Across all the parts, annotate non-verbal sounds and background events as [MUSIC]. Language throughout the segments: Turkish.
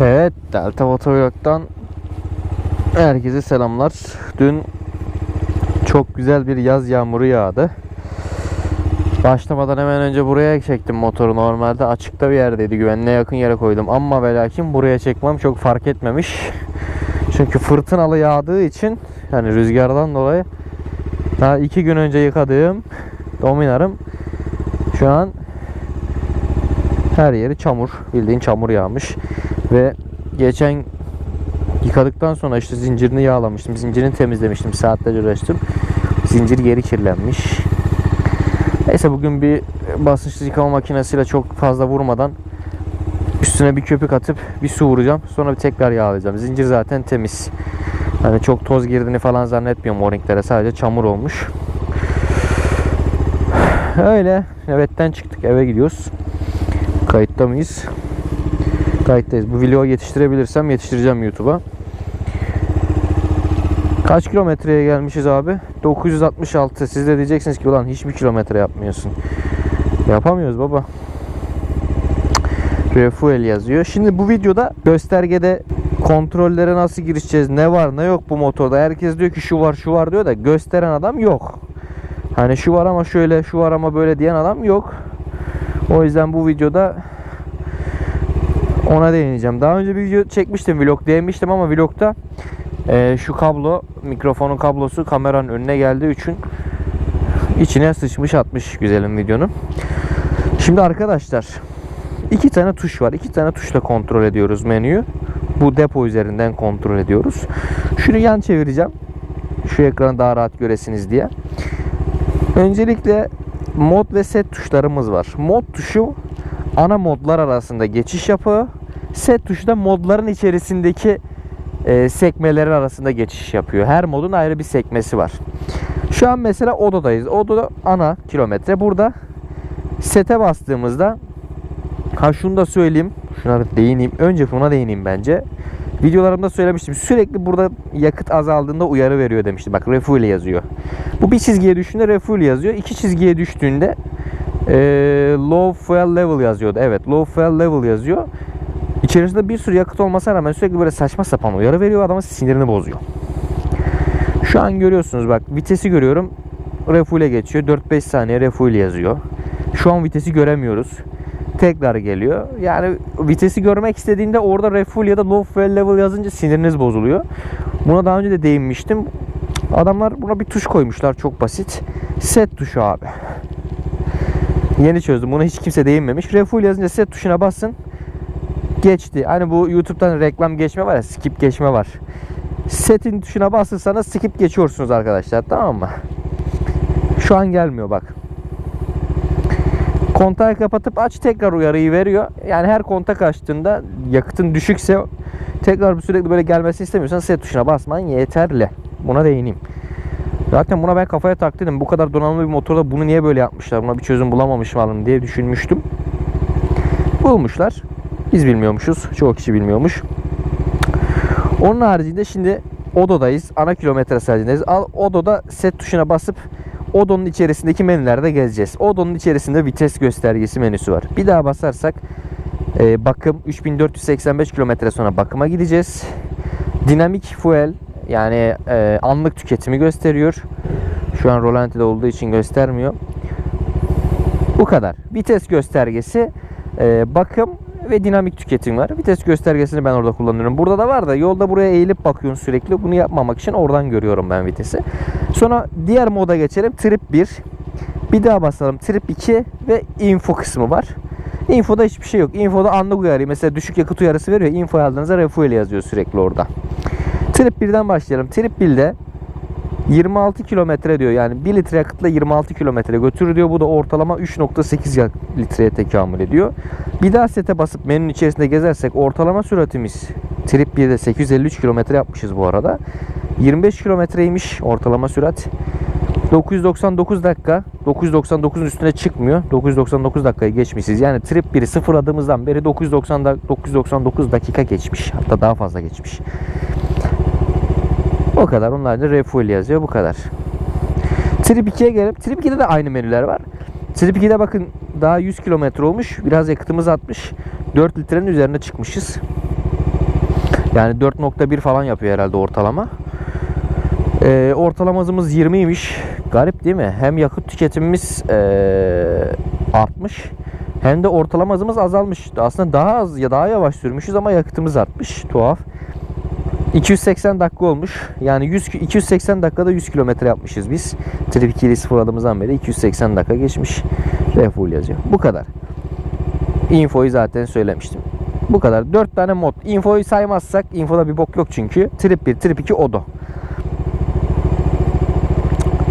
Evet, Delta Motovlog'dan herkese selamlar. Dün çok güzel bir yaz yağmuru yağdı. Başlamadan hemen önce buraya çektim motoru. Normalde açıkta bir yerdeydi. Güvenliğe yakın yere koydum. Ama ve lakin buraya çekmem çok fark etmemiş. Çünkü fırtınalı yağdığı için yani rüzgardan dolayı daha iki gün önce yıkadığım Dominar'ım şu an her yeri çamur. Bildiğin çamur yağmış. Ve geçen yıkadıktan sonra işte zincirini yağlamıştım. Zincirini temizlemiştim. Saatlerce uğraştım. Zincir geri kirlenmiş. Neyse bugün bir basınçlı yıkama makinesiyle çok fazla vurmadan üstüne bir köpük atıp bir su vuracağım. Sonra bir tekrar yağlayacağım. Zincir zaten temiz. Hani çok toz girdiğini falan zannetmiyorum o. Sadece çamur olmuş. Öyle. Evetten çıktık. Eve gidiyoruz. Kayıtta mıyız? Kayıttayız. Bu vlogu yetiştirebilirsem yetiştireceğim YouTube'a. Kaç kilometreye gelmişiz abi? 966. Siz de diyeceksiniz ki ulan hiçbir kilometre yapmıyorsun. Yapamıyoruz baba. Refuel yazıyor. Şimdi bu videoda göstergede kontrollere nasıl girişeceğiz? Ne var ne yok bu motorda? Herkes diyor ki şu var şu var diyor da gösteren adam yok. Hani şu var ama şöyle şu var ama böyle diyen adam yok. O yüzden bu videoda ona değineceğim. Daha önce bir video çekmiştim vlog demiştim ama vlogda e, şu kablo mikrofonun kablosu kameranın önüne geldiği için içine sıçmış atmış güzelim videonun. Şimdi arkadaşlar iki tane tuş var. İki tane tuşla kontrol ediyoruz menüyü. Bu depo üzerinden kontrol ediyoruz. Şunu yan çevireceğim. Şu ekranı daha rahat göresiniz diye. Öncelikle mod ve set tuşlarımız var. Mod tuşu ana modlar arasında geçiş yapıyor. Set tuşu da modların içerisindeki e, sekmeleri arasında geçiş yapıyor. Her modun ayrı bir sekmesi var. Şu an mesela odadayız. Odada ana kilometre. Burada sete bastığımızda ha şunu da söyleyeyim. Şuna değineyim. Önce buna değineyim bence. Videolarımda söylemiştim. Sürekli burada yakıt azaldığında uyarı veriyor demiştim. Bak refuel yazıyor. Bu bir çizgiye düştüğünde refuel yazıyor. İki çizgiye düştüğünde e, low fuel level yazıyordu. Evet low fuel level yazıyor. İçerisinde bir sürü yakıt olmasına rağmen sürekli böyle saçma sapan uyarı veriyor. Adamın sinirini bozuyor. Şu an görüyorsunuz bak vitesi görüyorum. Refuel'e geçiyor. 4-5 saniye refuel yazıyor. Şu an vitesi göremiyoruz. Tekrar geliyor. Yani vitesi görmek istediğinde orada refuel ya da low fuel level yazınca siniriniz bozuluyor. Buna daha önce de değinmiştim. Adamlar buna bir tuş koymuşlar çok basit. Set tuşu abi. Yeni çözdüm. Buna hiç kimse değinmemiş. Refuel yazınca set tuşuna basın. Geçti. Hani bu YouTube'dan reklam geçme var ya, skip geçme var. Setin tuşuna basırsanız skip geçiyorsunuz arkadaşlar. Tamam mı? Şu an gelmiyor bak. Kontağı kapatıp aç tekrar uyarıyı veriyor. Yani her kontak açtığında yakıtın düşükse tekrar sürekli böyle gelmesini istemiyorsan set tuşuna basman yeterli. Buna değineyim. Zaten buna ben kafaya taktım. Bu kadar donanımlı bir motorda bunu niye böyle yapmışlar? Buna bir çözüm bulamamış mı diye düşünmüştüm. Bulmuşlar. Biz bilmiyormuşuz. Çoğu kişi bilmiyormuş. Onun haricinde şimdi Odo'dayız. Ana kilometre sayacindeyiz. Al Odo'da set tuşuna basıp Odo'nun içerisindeki menülerde gezeceğiz. Odo'nun içerisinde vites göstergesi menüsü var. Bir daha basarsak e, bakım 3485 kilometre sonra bakıma gideceğiz. Dinamik fuel yani e, anlık tüketimi gösteriyor. Şu an rolantide olduğu için göstermiyor. Bu kadar. Vites göstergesi, e, bakım ve dinamik tüketim var. Vites göstergesini ben orada kullanıyorum. Burada da var da yolda buraya eğilip bakıyorsun sürekli. Bunu yapmamak için oradan görüyorum ben vitesi. Sonra diğer moda geçelim. Trip 1. Bir daha basalım. Trip 2 ve info kısmı var. Infoda hiçbir şey yok. Infoda anlık uyarı. Mesela düşük yakıt uyarısı veriyor. Info aldığınızda refuel yazıyor sürekli orada. Trip 1'den başlayalım. Trip 1'de 26 kilometre diyor. Yani 1 litre yakıtla 26 kilometre götürür diyor. Bu da ortalama 3.8 litreye tekamül ediyor. Bir daha sete basıp menünün içerisinde gezersek ortalama süratimiz Trip 1'de 853 kilometre yapmışız bu arada. 25 kilometreymiş ortalama sürat. 999 dakika. 999'un üstüne çıkmıyor. 999 dakikayı geçmişiz. Yani Trip 1'i sıfırladığımızdan beri 990 da- 999 dakika geçmiş. Hatta daha fazla geçmiş. O kadar. Onlar da refuel yazıyor. Bu kadar. Trip 2'ye gelip Trip 2'de de aynı menüler var. Trip 2'de bakın daha 100 kilometre olmuş. Biraz yakıtımız atmış. 4 litrenin üzerine çıkmışız. Yani 4.1 falan yapıyor herhalde ortalama. Ee, ortalama hızımız 20'ymiş. Garip değil mi? Hem yakıt tüketimimiz ee, artmış hem de ortalama hızımız azalmış. Aslında daha az ya daha yavaş sürmüşüz ama yakıtımız artmış. Tuhaf. 280 dakika olmuş. Yani 100 ki- 280 dakikada 100 kilometre yapmışız biz. Trip 2'yi sıfırladığımızdan beri 280 dakika geçmiş. Ve full yazıyor. Bu kadar. Infoyu zaten söylemiştim. Bu kadar. 4 tane mod. Infoyu saymazsak infoda bir bok yok çünkü. Trip 1, Trip 2, Odo.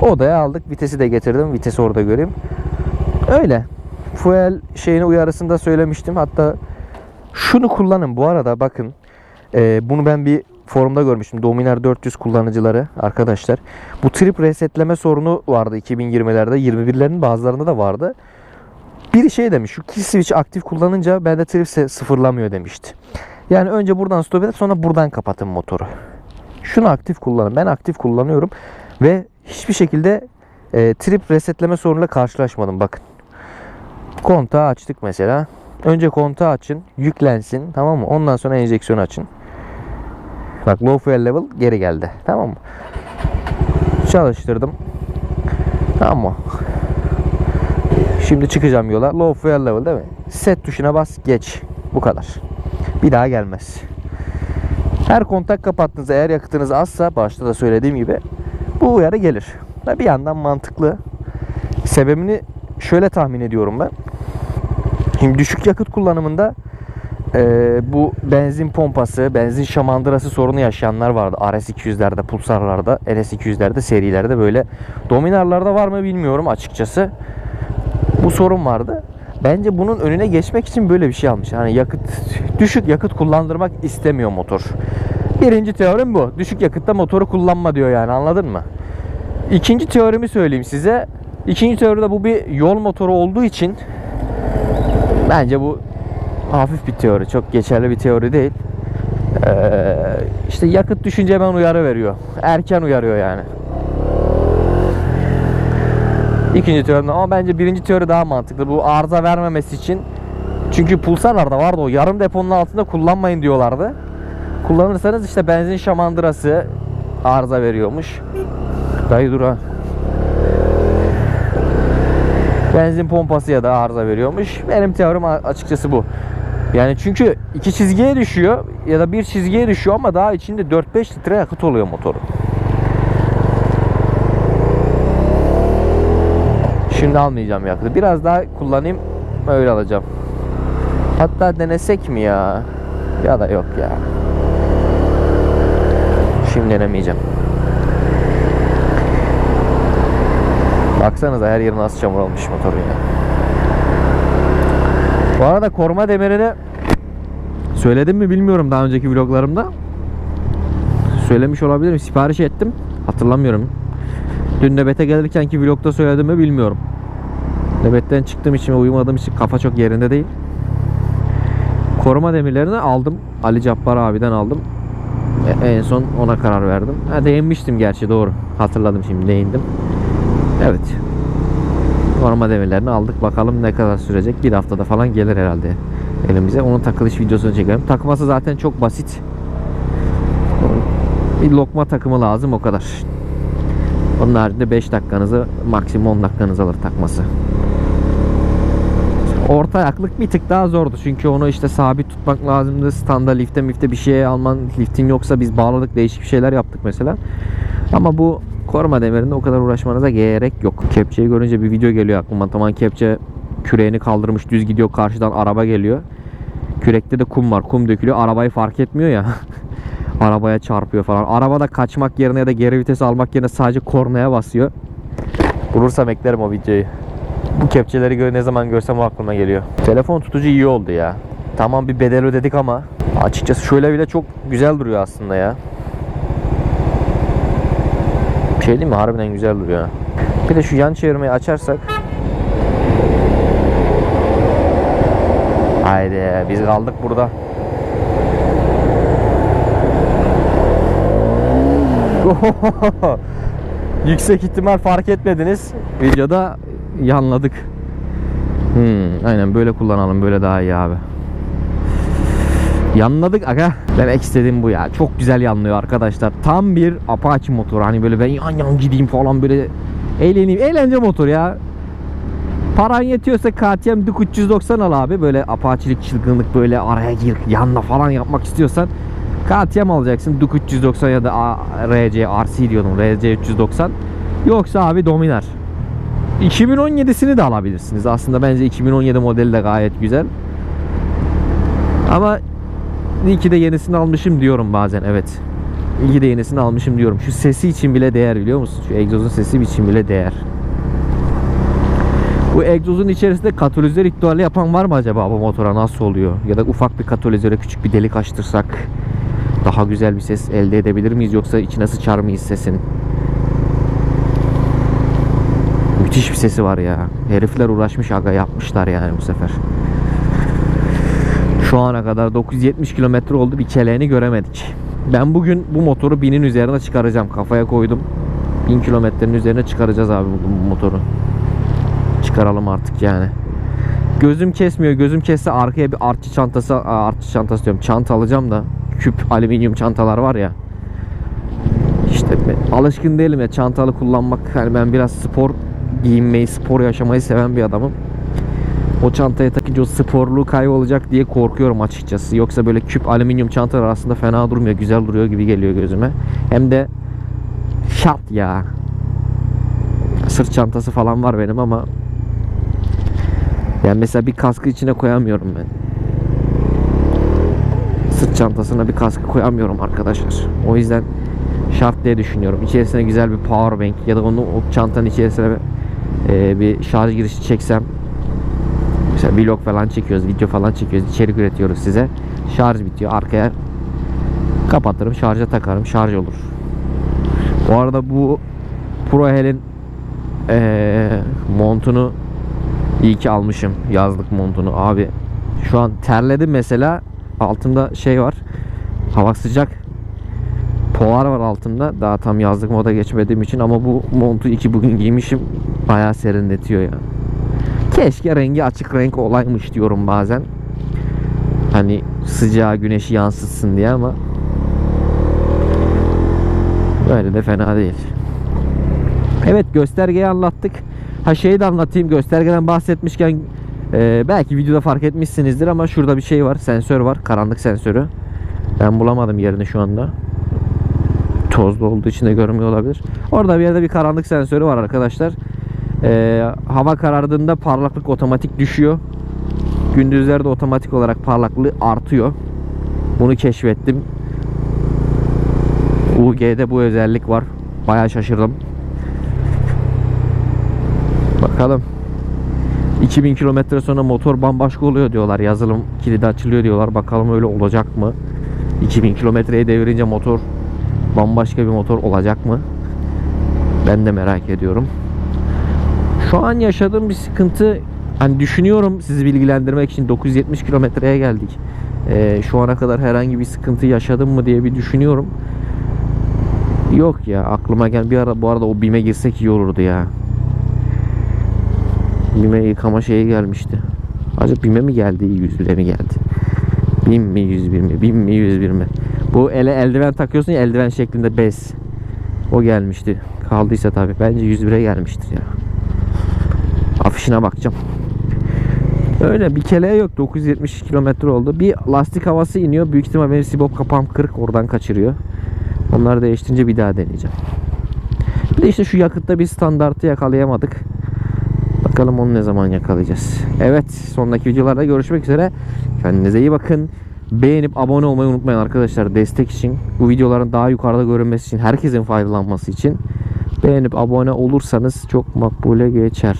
Odaya aldık. Vitesi de getirdim. Vitesi orada göreyim. Öyle. Fuel şeyini uyarısında söylemiştim. Hatta şunu kullanın bu arada bakın. Ee, bunu ben bir forumda görmüştüm. Dominar 400 kullanıcıları arkadaşlar. Bu trip resetleme sorunu vardı 2020'lerde. 21'lerin bazılarında da vardı. Bir şey demiş. Şu kill switch aktif kullanınca bende trip sıfırlamıyor demişti. Yani önce buradan stop edip sonra buradan kapatın motoru. Şunu aktif kullanın. Ben aktif kullanıyorum ve hiçbir şekilde e, trip resetleme sorunuyla karşılaşmadım. Bakın. Kontağı açtık mesela. Önce kontağı açın, yüklensin, tamam mı? Ondan sonra enjeksiyonu açın. Bak low fuel level geri geldi. Tamam mı? Çalıştırdım. Tamam mı? Şimdi çıkacağım yola. Low fuel level değil mi? Set tuşuna bas, geç. Bu kadar. Bir daha gelmez. Her kontak kapattığınızda eğer yakıtınız azsa başta da söylediğim gibi bu uyarı gelir. Bir yandan mantıklı. Sebebini şöyle tahmin ediyorum ben. Şimdi düşük yakıt kullanımında e, bu benzin pompası, benzin şamandırası sorunu yaşayanlar vardı. RS200'lerde, Pulsar'larda, NS200'lerde, serilerde böyle. Dominar'larda var mı bilmiyorum açıkçası. Bu sorun vardı. Bence bunun önüne geçmek için böyle bir şey almış. Hani yakıt düşük yakıt kullandırmak istemiyor motor. Birinci teorim bu. Düşük yakıtta motoru kullanma diyor yani anladın mı? İkinci teorimi söyleyeyim size. İkinci teoride bu bir yol motoru olduğu için bence bu hafif bir teori. Çok geçerli bir teori değil. Ee, işte yakıt düşünce hemen uyarı veriyor. Erken uyarıyor yani. İkinci teoride ama bence birinci teori daha mantıklı. Bu arıza vermemesi için. Çünkü pulsarlarda vardı o yarım deponun altında kullanmayın diyorlardı. Kullanırsanız işte benzin şamandırası arıza veriyormuş. Dayı dur ha. Benzin pompası ya da arıza veriyormuş. Benim teorim açıkçası bu. Yani çünkü iki çizgiye düşüyor ya da bir çizgiye düşüyor ama daha içinde 4-5 litre yakıt oluyor motorun. Şimdi almayacağım yakıtı. Biraz daha kullanayım öyle alacağım. Hatta denesek mi ya? Ya da yok ya. Şimdi denemeyeceğim. Baksanıza her yeri nasıl çamur olmuş motorun ya. Bu arada koruma demirini söyledim mi bilmiyorum daha önceki vloglarımda. Söylemiş olabilirim. Sipariş ettim. Hatırlamıyorum. Dün nöbete gelirkenki vlogda söyledim mi bilmiyorum. Nöbetten çıktığım için ve uyumadığım için kafa çok yerinde değil. Koruma demirlerini aldım. Ali Cabbar abiden aldım. E- En son ona karar verdim. Ha, değinmiştim gerçi doğru. Hatırladım şimdi değindim. Evet. Koruma demirlerini aldık. Bakalım ne kadar sürecek. Bir haftada falan gelir herhalde elimize. Onun takılış videosunu çekelim. Takması zaten çok basit. Bir lokma takımı lazım o kadar. Onun haricinde 5 dakikanızı maksimum 10 dakikanızı alır takması. Orta ayaklık bir tık daha zordu. Çünkü onu işte sabit tutmak lazımdı. Standa lifte mifte bir şeye alman liftin yoksa biz bağladık değişik bir şeyler yaptık mesela. Ama bu koruma demirinde o kadar uğraşmanıza gerek yok. Kepçeyi görünce bir video geliyor aklıma. Tamam kepçe küreğini kaldırmış düz gidiyor karşıdan araba geliyor. Kürekte de kum var. Kum dökülüyor. Arabayı fark etmiyor ya. [LAUGHS] Arabaya çarpıyor falan. Arabada kaçmak yerine ya da geri vites almak yerine sadece kornaya basıyor. Bulursam eklerim o videoyu. Bu kepçeleri ne zaman görsem o aklıma geliyor. Telefon tutucu iyi oldu ya. Tamam bir bedel ödedik ama açıkçası şöyle bile çok güzel duruyor aslında ya. Şey değil mi? Harbiden güzel duruyor. Bir de şu yan çevirmeyi açarsak. Haydi biz kaldık burada. [LAUGHS] Yüksek ihtimal fark etmediniz. Videoda yanladık. Hmm, aynen böyle kullanalım. Böyle daha iyi abi. Yanladık aga. Demek istediğim bu ya. Çok güzel yanlıyor arkadaşlar. Tam bir Apache motoru. Hani böyle ben yan yan gideyim falan böyle eğleneyim. Eğlence motor ya. Paran yetiyorsa KTM Duke 390 al abi. Böyle apaçilik çılgınlık böyle araya gir yanla falan yapmak istiyorsan KTM alacaksın. Duke 390 ya da RC RC diyordum. RC 390. Yoksa abi Dominar. 2017'sini de alabilirsiniz. Aslında bence 2017 modeli de gayet güzel. Ama iyi ki de yenisini almışım diyorum bazen evet. İyi ki de yenisini almışım diyorum. Şu sesi için bile değer biliyor musun? Şu egzozun sesi için bile değer. Bu egzozun içerisinde katalizör iptali yapan var mı acaba bu motora nasıl oluyor? Ya da ufak bir katalizöre küçük bir delik açtırsak daha güzel bir ses elde edebilir miyiz yoksa içine sıçar mıyız sesin? Müthiş bir sesi var ya. Herifler uğraşmış aga yapmışlar yani bu sefer. Şu ana kadar 970 kilometre oldu bir keleğini göremedik. Ben bugün bu motoru binin üzerine çıkaracağım. Kafaya koydum. 1000 kilometrenin üzerine çıkaracağız abi bu motoru. Çıkaralım artık yani. Gözüm kesmiyor. Gözüm kesse arkaya bir artçı çantası, artçı çantası diyorum. Çanta alacağım da küp alüminyum çantalar var ya. İşte alışkın değilim ya çantalı kullanmak. Yani ben biraz spor giyinmeyi, spor yaşamayı seven bir adamım. O çantaya takınca o sporluğu kaybolacak diye korkuyorum açıkçası. Yoksa böyle küp alüminyum çantalar aslında fena durmuyor. Güzel duruyor gibi geliyor gözüme. Hem de şart ya. Sırt çantası falan var benim ama yani mesela bir kaskı içine koyamıyorum ben. Sırt çantasına bir kaskı koyamıyorum arkadaşlar. O yüzden şart diye düşünüyorum. İçerisine güzel bir power bank ya da onu o çantanın içerisine e, bir şarj girişi çeksem Mesela vlog falan çekiyoruz, video falan çekiyoruz, içerik üretiyoruz size. Şarj bitiyor. Arkaya kapatırım, şarja takarım, şarj olur. Bu arada bu Pro Hell'in eee, montunu iyi ki almışım. Yazlık montunu abi. Şu an terledim mesela. Altımda şey var. Hava sıcak. Polar var altımda. Daha tam yazlık moda geçmediğim için ama bu montu iki bugün giymişim. Bayağı serinletiyor ya. Keşke rengi açık renk olaymış diyorum bazen. Hani sıcağı güneşi yansıtsın diye ama böyle de fena değil. Evet göstergeyi anlattık. Ha şeyi de anlatayım göstergeden bahsetmişken e, belki videoda fark etmişsinizdir ama şurada bir şey var sensör var karanlık sensörü. Ben bulamadım yerini şu anda. Tozlu olduğu için de görmüyor olabilir. Orada bir yerde bir karanlık sensörü var arkadaşlar. Ee, hava karardığında parlaklık otomatik düşüyor. Gündüzlerde otomatik olarak parlaklığı artıyor. Bunu keşfettim. UG'de bu özellik var. Bayağı şaşırdım. Bakalım. 2000 kilometre sonra motor bambaşka oluyor diyorlar. Yazılım kilidi açılıyor diyorlar. Bakalım öyle olacak mı? 2000 kilometreyi devirince motor bambaşka bir motor olacak mı? Ben de merak ediyorum. Şu an yaşadığım bir sıkıntı hani düşünüyorum sizi bilgilendirmek için 970 kilometreye geldik. Ee, şu ana kadar herhangi bir sıkıntı yaşadım mı diye bir düşünüyorum. Yok ya aklıma gel bir ara bu arada o BİM'e girsek iyi olurdu ya. BİM'e yıkama şeyi gelmişti. Acaba BİM'e mi geldi 101'e mi geldi? BİM mi 101 mi? BİM mi 101 mi? Bu ele eldiven takıyorsun ya eldiven şeklinde bez. O gelmişti. Kaldıysa tabii. Bence 101'e gelmiştir ya. Afişine bakacağım. Öyle bir keleğe yok. 970 kilometre oldu. Bir lastik havası iniyor. Büyük ihtimal benim sibop kapağım kırık. Oradan kaçırıyor. Onları değiştirince bir daha deneyeceğim. Bir de işte şu yakıtta bir standartı yakalayamadık. Bakalım onu ne zaman yakalayacağız. Evet sonraki videolarda görüşmek üzere. Kendinize iyi bakın. Beğenip abone olmayı unutmayın arkadaşlar destek için. Bu videoların daha yukarıda görünmesi için herkesin faydalanması için. Beğenip abone olursanız çok makbule geçer.